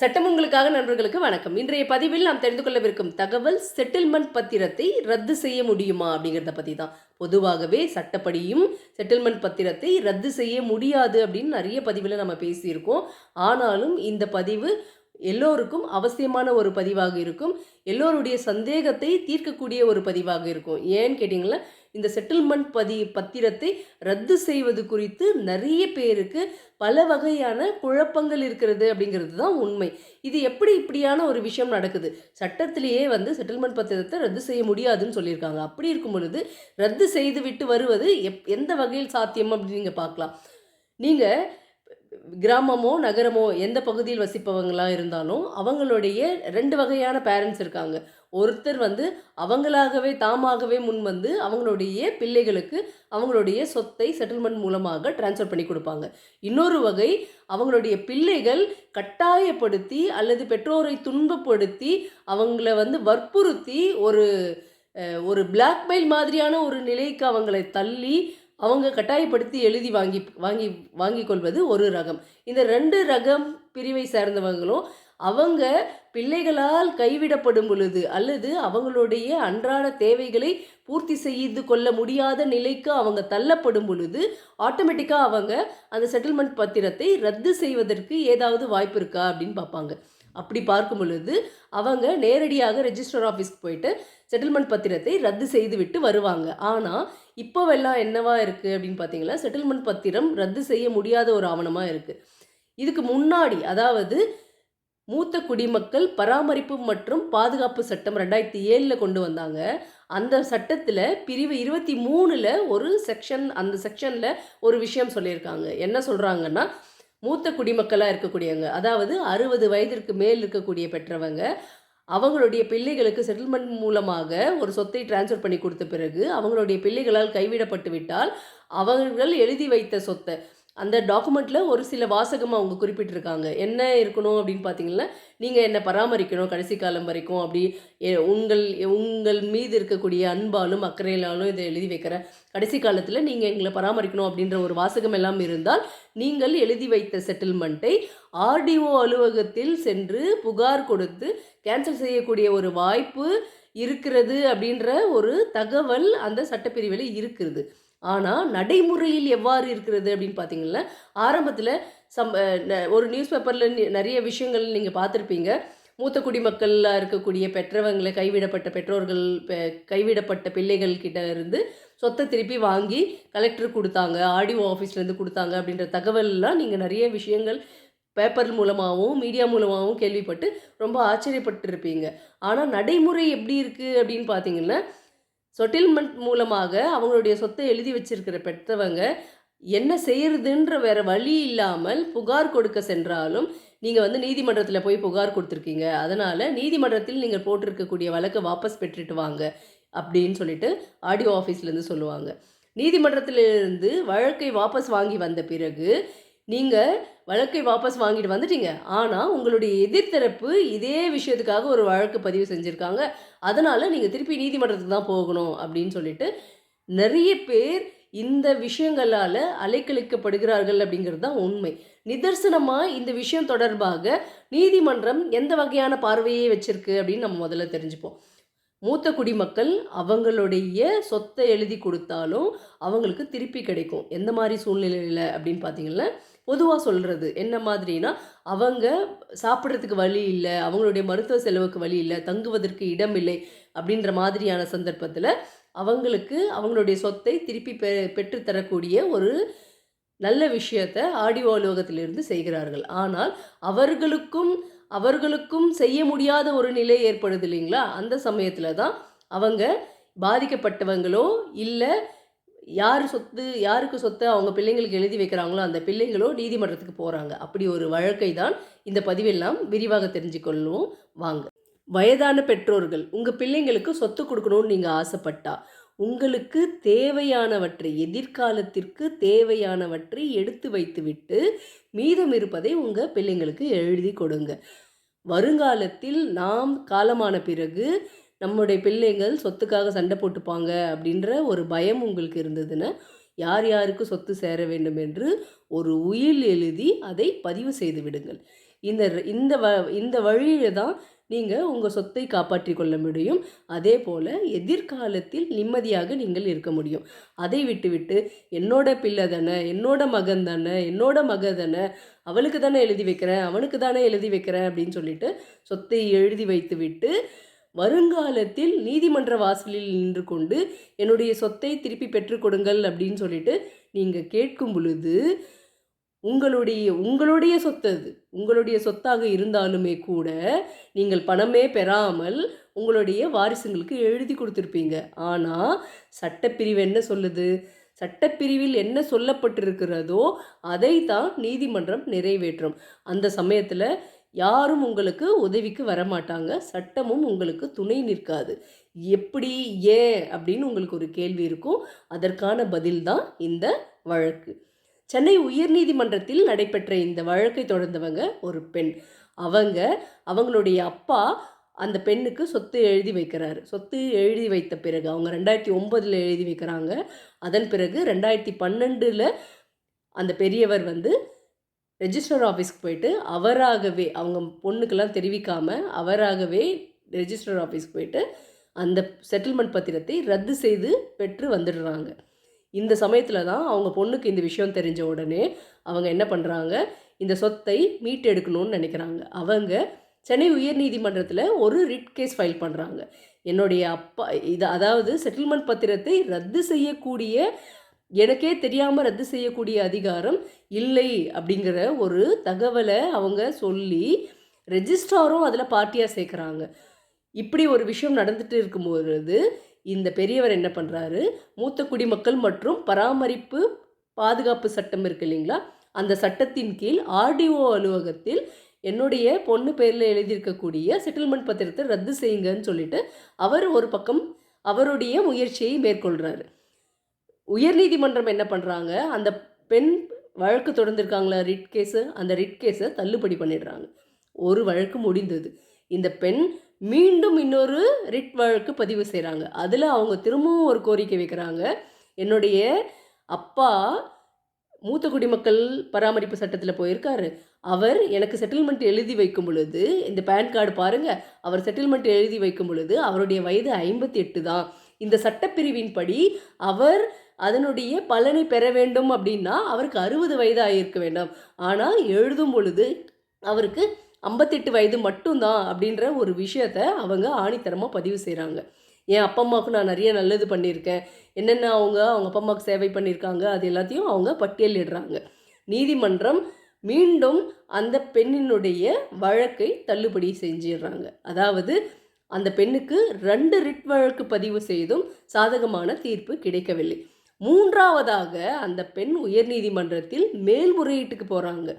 சட்டம் உங்களுக்காக நண்பர்களுக்கு வணக்கம். இன்றைய பதிவில் நாம் தெரிந்து கொள்ளவிருக்கும் தகவல் செட்டில்மெண்ட் பத்திரத்தை ரத்து செய்ய முடியுமா அப்படிங்கிறத பற்றி தான். பொதுவாகவே சட்டப்படியும் செட்டில்மெண்ட் பத்திரத்தை ரத்து செய்ய முடியாது அப்படின்னு நிறைய பதிவில் நம்ம பேசியிருக்கோம். ஆனாலும் இந்த பதிவு எல்லோருக்கும் அவசியமான ஒரு பதிவாக இருக்கும். எல்லோருடைய சந்தேகத்தை தீர்க்கக்கூடிய ஒரு பதிவாக இருக்கும். ஏன்னு கேட்டிங்களா? இந்த செட்டில்மெண்ட் பதி பத்திரத்தை ரத்து செய்வது குறித்து நிறைய பேருக்கு பல வகையான குழப்பங்கள் இருக்கிறது அப்படிங்கிறது தான் உண்மை. இது எப்படி இப்படியான ஒரு விஷயம் நடக்குது? சட்டத்திலேயே வந்து செட்டில்மெண்ட் பத்திரத்தை ரத்து செய்ய முடியாதுன்னு சொல்லியிருக்காங்க. அப்படி இருக்கும் பொழுது ரத்து செய்து விட்டு வருவது எப் எந்த வகையில் சாத்தியம் அப்படின்னு நீங்கள் பார்க்கலாம். நீங்கள் கிராமமோ நகரமோ எந்த பகுதியில் வசிப்பவங்களாக இருந்தாலும் அவங்களுடைய ரெண்டு வகையான பேரண்ட்ஸ் இருக்காங்க. ஒருத்தர் வந்து அவங்களாகவே தாமாகவே முன் வந்து அவங்களுடைய பிள்ளைகளுக்கு அவங்களுடைய சொத்தை செட்டில்மெண்ட் மூலமாக ட்ரான்ஸ்ஃபர் பண்ணி கொடுப்பாங்க. இன்னொரு வகை அவங்களுடைய பிள்ளைகள் கட்டாயப்படுத்தி அல்லது பெற்றோரை துன்பப்படுத்தி அவங்கள வந்து வற்புறுத்தி ஒரு ஒரு பிளாக்மெயில் மாதிரியான ஒரு நிலைக்கு அவங்களை தள்ளி அவங்க கட்டாயப்படுத்தி எழுதி வாங்கி வாங்கி வாங்கி கொள்வது ஒரு ரகம். இந்த ரெண்டு ரகம் பிரிவை சேர்ந்தவங்களும் அவங்க பிள்ளைகளால் கைவிடப்படும் பொழுது அல்லது அவங்களுடைய அன்றாட தேவைகளை பூர்த்தி செய்து கொள்ள முடியாத நிலைக்கு அவங்க தள்ளப்படும் பொழுது ஆட்டோமேட்டிக்காக அவங்க அந்த செட்டில்மெண்ட் பத்திரத்தை ரத்து செய்வதற்கு ஏதாவது வாய்ப்பு இருக்கா அப்படின்னு பார்ப்பாங்க. அப்படி பார்க்கும் பொழுது அவங்க நேரடியாக ரெஜிஸ்டர் ஆஃபீஸ்க்கு போயிட்டு செட்டில்மெண்ட் பத்திரத்தை ரத்து செய்து விட்டு வருவாங்க. ஆனால் இப்போவெல்லாம் என்னவா இருக்குது அப்படின்னு பார்த்தீங்கன்னா செட்டில்மெண்ட் பத்திரம் ரத்து செய்ய முடியாத ஒரு ஆவணமாக இருக்குது இதுக்கு முன்னாடி அதாவது மூத்த குடிமக்கள் பராமரிப்பு மற்றும் பாதுகாப்பு சட்டம் ரெண்டாயிரத்தி ஏழில் கொண்டு வந்தாங்க. அந்த சட்டத்தில் பிரிவு இருபத்தி மூணில் ஒரு செக்ஷன் அந்த செக்ஷனில் ஒரு விஷயம் சொல்லியிருக்காங்க. என்ன சொல்கிறாங்கன்னா மூத்த குடிமக்களாக இருக்கக்கூடியவங்க. அதாவது அறுபது வயதிற்கு மேல் இருக்கக்கூடிய பெற்றவங்க. அவங்களுடைய பிள்ளைகளுக்கு செட்டில்மெண்ட் மூலமாக ஒரு சொத்தை டிரான்ஸ்ஃபர் பண்ணி கொடுத்த பிறகு அவங்களுடைய பிள்ளைகளால் கைவிடப்பட்டு விட்டால் அவர்கள் எழுதி வைத்த சொத்தை அந்த டாக்குமெண்ட்டில் ஒரு சில வாசகம் அவங்க குறிப்பிட்டிருக்காங்க. என்ன இருக்கணும் அப்படின்னு பார்த்தீங்கன்னா நீங்கள் என்னை பராமரிக்கணும் கடைசி காலம் வரைக்கும் அப்படி எ- உங்கள் உங்கள் மீது இருக்கக்கூடிய அன்பாலும் அக்கறையிலாலும் இதை எழுதி வைக்கிற கடைசி காலத்தில் நீங்கள் எங்களை பராமரிக்கணும் அப்படின்ற ஒரு வாசகம் எல்லாம் இருந்தால் நீங்கள் எழுதி வைத்த செட்டில்மெண்ட்டை ஆர்டிஓ அலுவலகத்தில் சென்று புகார் கொடுத்து கேன்சல் செய்யக்கூடிய ஒரு வாய்ப்பு இருக்கிறது அப்படின்ற ஒரு தகவல் அந்த சட்டப்பிரிவில் இருக்கிறது. ஆனால் நடைமுறையில் எவ்வாறு இருக்கிறது அப்படின்னு பார்த்தீங்கன்னா ஆரம்பத்தில் சம் ந- ஒரு நியூஸ் பேப்பரில் நிறைய விஷயங்கள் நீங்கள் பார்த்துருப்பீங்க மூத்த குடிமக்களாக இருக்கக்கூடிய பெற்றவங்களை கைவிடப்பட்ட பெற்றோர்கள் கைவிடப்பட்ட பிள்ளைகள் கிட்ட இருந்து சொத்தை திருப்பி வாங்கி கலெக்டர் கொடுத்தாங்க ஆடிஓ ஆஃபீஸ்லேருந்து கொடுத்தாங்க அப்படின்ற தகவல்லாம் நீங்கள் நிறைய விஷயங்கள் பேப்பர் மூலமாகவும் மீடியா மூலமாகவும் கேள்விப்பட்டு ரொம்ப ஆச்சரியப்பட்டிருப்பீங்க. ஆனால் நடைமுறை எப்படி இருக்குது அப்படின்னு பார்த்தீங்கன்னா செட்டில்மெண்ட் மூலமாக அவங்களுடைய சொத்தை எழுதி வச்சிருக்கிற பெற்றவங்க என்ன செய்யறதுன்ற வேற வழி இல்லாமல் புகார் கொடுக்க சென்றாலும் நீங்கள் வந்து நீதிமன்றத்தில் போய் புகார் கொடுத்துருக்கீங்க. அதனால் நீதிமன்றத்தில் நீங்கள் போட்டிருக்கக்கூடிய வழக்கை வாபஸ் பெற்றுட்டு வாங்க அப்படின்னு சொல்லிட்டு ஆடியோ ஆஃபீஸ்லேருந்து சொல்லுவாங்க. நீதிமன்றத்திலிருந்து வழக்கை வாபஸ் வாங்கி வந்த பிறகு நீங்கள் வழக்கை வாபஸ் வாங்கிட்டு வந்துட்டீங்க. ஆனால் உங்களுடைய எதிர்த்தரப்பு இதே விஷயத்துக்காக ஒரு வழக்கு பதிவு செஞ்சுருக்காங்க. அதனால் நீங்கள் திருப்பி நீதிமன்றத்துக்கு தான் போகணும் அப்படின்னு சொல்லிட்டு நிறைய பேர் இந்த விஷயங்களால் அலைக்கழிக்கப்படுகிறார்கள் அப்படிங்கிறது தான் உண்மை. நிதர்சனமாக இந்த விஷயம் தொடர்பாக நீதிமன்றம் எந்த வகையான பார்வையை வச்சிருக்கு அப்படின்னு நம்ம முதல்ல தெரிஞ்சுப்போம். மூத்த குடிமக்கள் அவங்களுடைய சொத்தை எழுதி கொடுத்தாலும் அவங்களுக்கு திருப்பி கிடைக்கும். எந்த மாதிரி சூழ்நிலையில் அப்படின்னு பார்த்தீங்கன்னா பொதுவாக சொல்கிறது என்ன மாதிரினா அவங்க சாப்பிட்றதுக்கு வழி இல்லை அவங்களுடைய மருத்துவ செலவுக்கு வழி இல்லை தங்குவதற்கு இடம் இல்லை அப்படின்ற மாதிரியான சந்தர்ப்பத்தில் அவங்களுக்கு அவங்களுடைய சொத்தை திருப்பி பெ பெற்றுத்தரக்கூடிய ஒரு நல்ல விஷயத்தை ஆடியோ அலுவலகத்திலிருந்து செய்கிறார்கள். ஆனால் அவர்களுக்கும் அவர்களுக்கும் செய்ய முடியாத ஒரு நிலை ஏற்படுது இல்லைங்களா? அந்த சமயத்தில் தான் அவங்க பாதிக்கப்பட்டவங்களோ இல்லை யார் சொத்து யாருக்கு சொத்தை அவங்க பிள்ளைங்களுக்கு எழுதி வைக்கிறாங்களோ அந்த பிள்ளைங்களோ நீதிமன்றத்துக்கு போகிறாங்க அப்படி ஒரு வழக்கை தான் இந்த பதிவெல்லாம் விரிவாக தெரிஞ்சுக்கொள்ளுவோம் வாங்க. வயதான பெற்றோர்கள் உங்கள் பிள்ளைங்களுக்கு சொத்து கொடுக்கணும்னு நீங்கள் ஆசைப்பட்டா உங்களுக்கு தேவையானவற்றை எதிர்காலத்திற்கு தேவையானவற்றை எடுத்து வைத்துவிட்டு மீதம் இருப்பதை உங்கள் பிள்ளைங்களுக்கு எழுதி கொடுங்க. வருங்காலத்தில் நாம் காலமான பிறகு நம்முடைய பிள்ளைகள் சொத்துக்காக சண்டை போட்டுப்பாங்க அப்படின்ற ஒரு பயம் உங்களுக்கு இருந்ததுன்னா யார் யாருக்கு சொத்து சேர வேண்டும் என்று ஒரு உயில் எழுதி அதை பதிவு செய்து விடுங்கள். இந்த இந்த வ இந்த வழியில் தான் நீங்கள் உங்கள் சொத்தை காப்பாற்றிக் கொள்ள முடியும். அதே போல் எதிர்காலத்தில் நிம்மதியாக நீங்கள் இருக்க முடியும். அதை விட்டுவிட்டு என்னோட பிள்ளை தானே என்னோட மகன் தானே என்னோட மக தானே அவளுக்கு தானே எழுதி வைக்கிறேன் அவனுக்கு தானே எழுதி வைக்கிறேன் அப்படின்னு சொல்லிட்டு சொத்தை எழுதி வைத்து விட்டு வருங்காலத்தில் நீதிமன்ற வாசலில் நின்று கொண்டு என்னுடைய சொத்தை திருப்பி பெற்றுக் கொடுங்கள் அப்படின்னு சொல்லிட்டு நீங்கள் கேட்கும் பொழுது உங்களுடைய உங்களுடைய சொத்து அது. உங்களுடைய சொத்தாக இருந்தாலுமே கூட நீங்கள் பணமே பெறாமல் உங்களுடைய வாரிசுங்களுக்கு எழுதி கொடுத்துருப்பீங்க. ஆனால் சட்டப்பிரிவு என்ன சொல்லுது? சட்டப்பிரிவில் என்ன சொல்லப்பட்டிருக்கிறதோ அதை தான் நீதிமன்றம் நிறைவேற்றும். அந்த சமயத்தில் யாரும் உங்களுக்கு உதவிக்கு வரமாட்டாங்க. சட்டமும் உங்களுக்கு துணை நிற்காது. எப்படி ஏன் அப்படின்னு உங்களுக்கு ஒரு கேள்வி இருக்கும். அதற்கான பதில் தான் இந்த வழக்கு. சென்னை உயர்நீதிமன்றத்தில் நடைபெற்ற இந்த வழக்கை தொடர்ந்தவங்க ஒரு பெண். அவங்க அவங்களுடைய அப்பா அந்த பெண்ணுக்கு சொத்து எழுதி வைக்கிறாரு. சொத்து எழுதி வைத்த பிறகு அவங்க ரெண்டாயிரத்தி ஒம்பதில் எழுதி வைக்கிறாங்க. அதன் பிறகு ரெண்டாயிரத்தி பன்னெண்டில் அந்த பெரியவர் வந்து ரெஜிஸ்டர் ஆஃபீஸ்க்கு போயிட்டு அவராகவே அவங்க பொண்ணுக்கெல்லாம் தெரிவிக்காமல் அவராகவே ரெஜிஸ்டர் ஆஃபீஸ்க்கு போயிட்டு அந்த செட்டில்மெண்ட் பத்திரத்தை ரத்து செய்து பெற்று வந்துடுறாங்க. இந்த சமயத்தில் தான் அவங்க பொண்ணுக்கு இந்த விஷயம் தெரிஞ்ச உடனே அவங்க என்ன பண்ணுறாங்க இந்த சொத்தை மீட்டெடுக்கணும்னு நினைக்கிறாங்க. அவங்க சென்னை உயர்நீதிமன்றத்தில் ஒரு ரிட் கேஸ் ஃபைல் பண்ணுறாங்க என்னுடைய அப்பா இது அதாவது செட்டில்மெண்ட் பத்திரத்தை ரத்து செய்யக்கூடிய எனக்கே தெரியாமல் ரத்து செய்யக்கூடிய அதிகாரம் இல்லை அப்படிங்கிற ஒரு தகவலை அவங்க சொல்லி ரெஜிஸ்ட்ராரும் அதில் பார்ட்டியாக சேர்க்குறாங்க. இப்படி ஒரு விஷயம் நடந்துட்டு இருக்கும்பொழுது இந்த பெரியவர் என்ன பண்ணுறாரு மூத்த குடிமக்கள் மற்றும் பராமரிப்பு பாதுகாப்பு சட்டம் இருக்கு இல்லைங்களா? அந்த சட்டத்தின் கீழ் ஆர்டிஓ அலுவலகத்தில் என்னுடைய பொண்ணு பேரில் எழுதியிருக்கக்கூடிய செட்டில்மெண்ட் பத்திரத்தை ரத்து செய்யுங்கன்னு சொல்லிட்டு அவர் ஒரு பக்கம் அவருடைய முயற்சியை மேற்கொள்கிறாரு உயர்நீதிமன்றம் என்ன பண்ணுறாங்க அந்த பெண் வழக்கு தொடர்ந்துருக்காங்களா ரிட் கேஸு. அந்த ரிட் கேஸை தள்ளுபடி பண்ணிடுறாங்க. ஒரு வழக்கு முடிந்தது. இந்த பெண் மீண்டும் இன்னொரு ரிட் வழக்கு பதிவு செய்கிறாங்க அதில் அவங்க திரும்பவும் ஒரு கோரிக்கை வைக்கிறாங்க. என்னுடைய அப்பா மூத்த குடிமக்கள் பராமரிப்பு சட்டத்தில் போயிருக்காரு. அவர் எனக்கு செட்டில்மெண்ட் எழுதி வைக்கும் பொழுது இந்த பேன் கார்டு பாருங்கள் அவர் செட்டில்மெண்ட் எழுதி வைக்கும் பொழுது அவருடைய வயது ஐம்பத்தி எட்டு தான். இந்த சட்டப்பிரிவின்படி அவர் அதனுடைய பலனை பெற வேண்டும் அப்படின்னா அவருக்கு அறுபது வயது ஆகியிருக்க வேண்டும். ஆனால் எழுதும் பொழுது அவருக்கு ஐம்பத்தெட்டு வயது மட்டும்தான் அப்படின்ற ஒரு விஷயத்த அவங்க ஆணித்தரமாக பதிவு செய்கிறாங்க என் அப்பா அம்மாவுக்கு நான் நிறைய நல்லது பண்ணியிருக்கேன். என்னென்ன அவங்க அவங்க அப்பா அம்மாவுக்கு சேவை பண்ணியிருக்காங்க அது எல்லாத்தையும் அவங்க பட்டியலிடுறாங்க. நீதிமன்றம் மீண்டும் அந்த பெண்ணினுடைய வழக்கை தள்ளுபடி செஞ்சிடுறாங்க. அதாவது அந்த பெண்ணுக்கு ரெண்டு ரிட் வழக்கு பதிவு செய்தும் சாதகமான தீர்ப்பு கிடைக்கவில்லை. மூன்றாவதாக அந்த பெண் உயர்நீதிமன்றத்தில் மேல்முறையீட்டுக்கு போகிறாங்க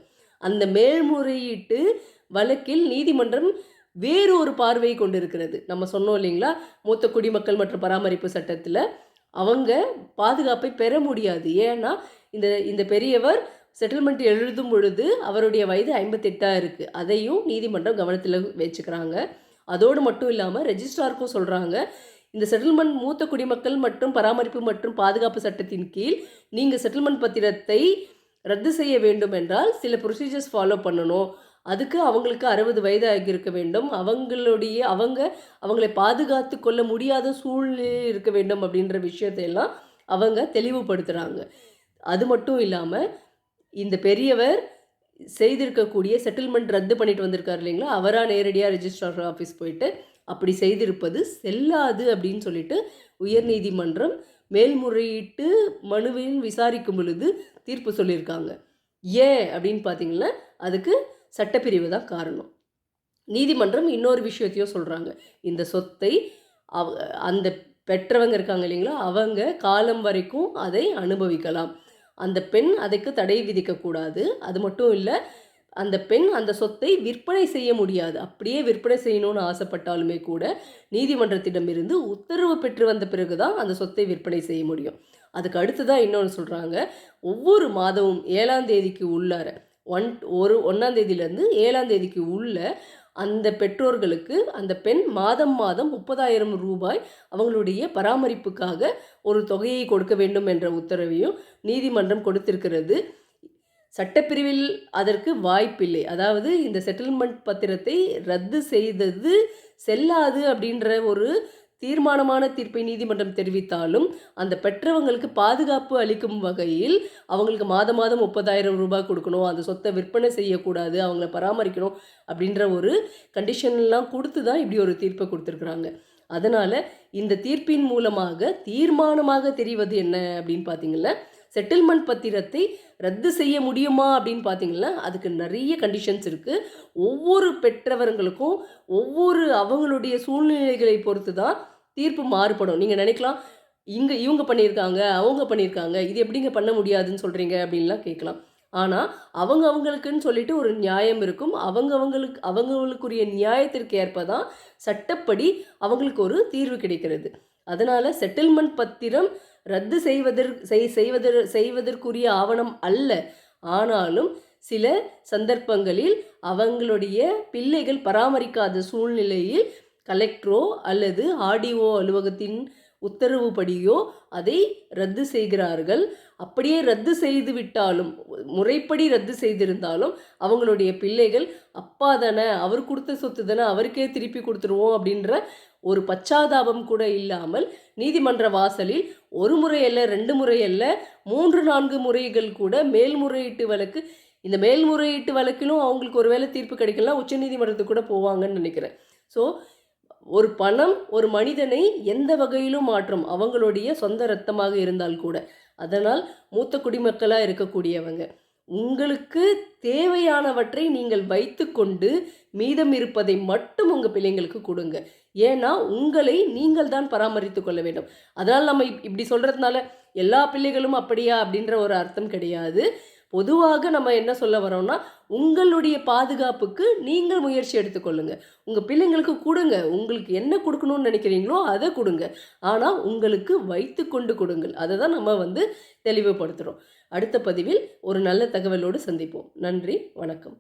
அந்த மேல்முறையீட்டு வழக்கில் நீதிமன்றம் வேறு ஒரு பார்வையை கொண்டிருக்கிறது. நம்ம சொன்னோம் இல்லைங்களா? மூத்த குடிமக்கள் மற்றும் பராமரிப்பு சட்டத்தில் அவங்க பாதுகாப்பை பெற முடியாது. ஏன்னா இந்த இந்த பெரியவர் செட்டில்மெண்ட் எழுதும் பொழுது அவருடைய வயது ஐம்பத்தெட்டாக இருக்குது அதையும் நீதிமன்றம் கவனத்தில் வச்சுக்கிறாங்க. அதோடு மட்டும் இல்லாமல் ரெஜிஸ்ட்ராருக்கும் சொல்கிறாங்க இந்த செட்டில்மெண்ட் மூத்த குடிமக்கள் மற்றும் பராமரிப்பு மற்றும் பாதுகாப்பு சட்டத்தின் கீழ் நீங்கள் செட்டில்மெண்ட் பத்திரத்தை ரத்து செய்ய வேண்டும் என்றால் சில ப்ரொசீஜர்ஸ் ஃபாலோ பண்ணணும். அதுக்கு அவங்களுக்கு அறுபது வயது ஆகியிருக்க வேண்டும். அவங்களுடைய அவங்க அவங்களை பாதுகாத்து கொள்ள முடியாத சூழ்நிலையில் இருக்க வேண்டும் அப்படின்ற விஷயத்தையெல்லாம் அவங்க தெளிவுபடுத்துகிறாங்க அது மட்டும் இல்லாமல் இந்த பெரியவர் செய்திருக்கக்கூடிய செட்டில்மெண்ட் ரத்து பண்ணிட்டு வந்திருக்காரு இல்லைங்களா? அவராக நேரடியாக ரெஜிஸ்ட்ரார் ஆஃபீஸ் போயிட்டு அப்படி செய்திருப்பது செல்லாது அப்படின்னு சொல்லிட்டு உயர்நீதிமன்றம் மேல்முறையீட்டு மனுவில் விசாரிக்கும் பொழுது தீர்ப்பு சொல்லியிருக்காங்க. ஏன் அப்படின்னு பார்த்தீங்கன்னா அதுக்கு சட்டப்பிரிவு தான் காரணம். நீதிமன்றம் இன்னொரு விஷயத்தையும் சொல்கிறாங்க இந்த சொத்தை அவ அந்த பெற்றவங்க இருக்காங்க இல்லைங்களா அவங்க காலம் வரைக்கும் அதை அனுபவிக்கலாம். அந்த பெண் அதுக்கு தடை விதிக்கக்கூடாது. அது மட்டும் இல்லை அந்த பெண் அந்த சொத்தை விற்பனை செய்ய முடியாது. அப்படியே விற்பனை செய்யணும்னு ஆசைப்பட்டாலுமே கூட நீதிமன்றத்திடமிருந்து உத்தரவு பெற்று வந்த பிறகு தான் அந்த சொத்தை விற்பனை செய்ய முடியும். அதுக்கு அடுத்ததாக இன்னொன்று சொல்கிறாங்க ஒவ்வொரு மாதமும் ஏழாம் தேதிக்கு உள்ளார ஒன் ஒரு ஒன்றாம் தேதியிலேருந்து ஏழாம் தேதிக்கு உள்ள அந்த பெற்றோர்களுக்கு அந்த பெண் மாதம் மாதம் முப்பதாயிரம் ரூபாய் அவங்களுடைய பராமரிப்புக்காக ஒரு தொகையை கொடுக்க வேண்டும் என்ற உத்தரவையும் நீதிமன்றம் கொடுத்திருக்கிறது. சட்டப்பிரிவில் அதற்கு வாய்ப்பில்லை. அதாவது இந்த செட்டில்மெண்ட் பத்திரத்தை ரத்து செய்தது செல்லாது அப்படின்ற ஒரு தீர்மானமான தீர்ப்பை நீதிமன்றம் தெரிவித்தாலும் அந்த பெற்றவங்களுக்கு பாதுகாப்பு அளிக்கும் வகையில் அவங்களுக்கு மாதம் மாதம் முப்பதாயிரம் ரூபாய் கொடுக்கணும் அந்த சொத்தை விற்பனை செய்யக்கூடாது அவங்கள பராமரிக்கணும் அப்படின்ற ஒரு கண்டிஷன்லாம் கொடுத்து தான் இப்படி ஒரு தீர்ப்பை கொடுத்துருக்குறாங்க. அதனால் இந்த தீர்ப்பின் மூலமாக தீர்மானமாக தெரிவது என்ன அப்படின்னு பார்த்தீங்கன்னா செட்டில்மெண்ட் பத்திரத்தை ரத்து செய்ய முடியுமா அப்படின்னு பார்த்தீங்கன்னா அதுக்கு நிறைய கண்டிஷன்ஸ் இருக்குது ஒவ்வொரு பெற்றவர்களுக்கும் ஒவ்வொரு அவங்களுடைய சூழ்நிலைகளை பொறுத்து தான் தீர்ப்பு மாறுபடும். நீங்கள் நினைக்கலாம் இங்கே இவங்க பண்ணியிருக்காங்க அவங்க பண்ணியிருக்காங்க இது எப்படிங்க பண்ண முடியாதுன்னு சொல்கிறீங்க அப்படின்லாம் கேட்கலாம். ஆனால் அவங்க அவங்களுக்குன்னு சொல்லிட்டு ஒரு நியாயம் இருக்கும். அவங்க அவங்களுக்கு அவங்களுக்குரிய நியாயத்திற்கு ஏற்ப தான் சட்டப்படி அவங்களுக்கு ஒரு தீர்வு கிடைக்கிறது. அதனால் செட்டில்மெண்ட் பத்திரம் ரத்து செய்வதற் செய் செய்வதற் செய்வதற்குரிய ஆவணம் அல்ல. ஆனாலும் சில சந்தர்ப்பங்களில் அவங்களுடைய பிள்ளைகள் பராமரிக்காத சூழ்நிலையில் கலெக்டரோ அல்லது ஆர்டிஓ அலுவலகத்தின் உத்தரவுப்படியோ அதை ரத்து செய்கிறார்கள். அப்படியே ரத்து செய்து விட்டாலும் முறைப்படி ரத்து செய்திருந்தாலும் அவங்களுடைய பிள்ளைகள் அப்பா தானே அவர் கொடுத்த சொத்து தானே அவருக்கே திருப்பி கொடுத்துருவோம் அப்படின்ற ஒரு பச்சாதாபம் கூட இல்லாமல் நீதிமன்ற வாசலில் ஒரு முறை அல்ல ரெண்டு முறை அல்ல மூன்று நான்கு முறைகள் கூட மேல்முறையீட்டு வழக்கு. இந்த மேல்முறையீட்டு வழக்கிலும் அவங்களுக்கு ஒரு வேளை தீர்ப்பு கிடைக்கலாம் உச்சநீதிமன்றத்துக்கு கூட போவாங்கன்னு நினைக்கிறேன். ஸோ ஒரு பணம் ஒரு மனிதனை எந்த வகையிலும் மாற்றும். அவங்களுடைய சொந்த ரத்தமாக இருந்தால் கூட. அதனால் மூத்த குடிமக்களாக இருக்கக்கூடியவங்க. உங்களுக்கு தேவையானவற்றை நீங்கள் வைத்துக்கொண்டு மீதம் இருப்பதை மட்டும் உங்கள் பிள்ளைங்களுக்கு கொடுங்க. ஏன்னா உங்களை நீங்கள் தான் பராமரித்து கொள்ள வேண்டும். அதனால் நம்ம இப்- இப்படி சொல்கிறதுனால எல்லா பிள்ளைகளும் அப்படியா அப்படின்ற ஒரு அர்த்தம் கிடையாது. பொதுவாக நம்ம என்ன சொல்ல வரோம்னா உங்களுடைய பாதுகாப்புக்கு நீங்கள் முயற்சி எடுத்துக்கொள்ளுங்க உங்கள் பிள்ளைங்களுக்கு கொடுங்க. உங்களுக்கு என்ன கொடுக்கணும்னு நினைக்கிறீங்களோ அதை கொடுங்க. ஆனால் உங்களுக்கு வைத்து கொண்டு கொடுங்கள். அதை தான் நம்ம வந்து தெளிவுபடுத்துகிறோம் அடுத்த பதிவில் ஒரு நல்ல தகவலோடு சந்திப்போம். நன்றி வணக்கம்.